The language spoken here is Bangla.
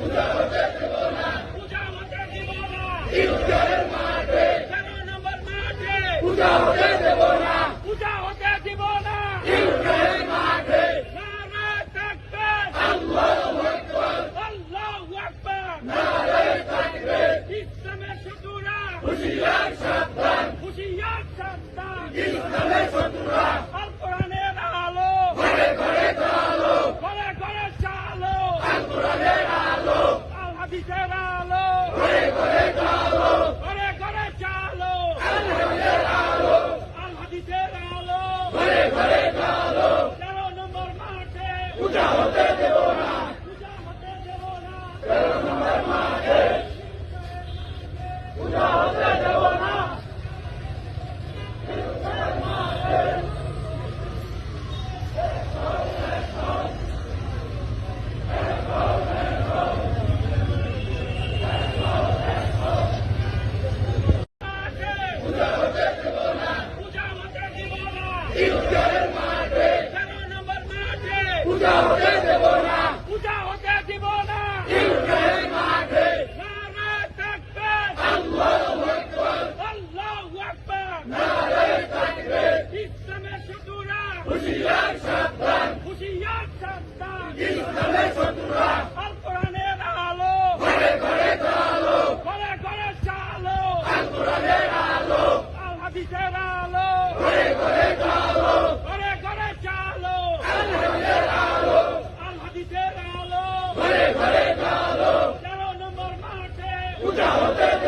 Buddha. আল হাদিসের আলো ঘরে ঘরে আলো ঘরে ঘরে চালো আল হাদিসের আলো আল হাদিসের আলো ঘরে ঘরে আলো তেরো নম্বর মাঠে পূজা হতে দেব না পূজা হতে দেব না তেরো নম্বর মাঠে পূজা হতে দেব না পূজা হতে দিব না তেরো নম্বর মাঠে পূজা হতে দেব না পূজা হতে দিব না নারে তাকবীর আল্লাহু আকবার ইসলামের শত্রুরা হুঁশিয়ার সাবধান হুঁশিয়ার সাবধান ইসলামের শত্রুরা আল কোরআনের আলো ঘরে ঘরে পূজা হতে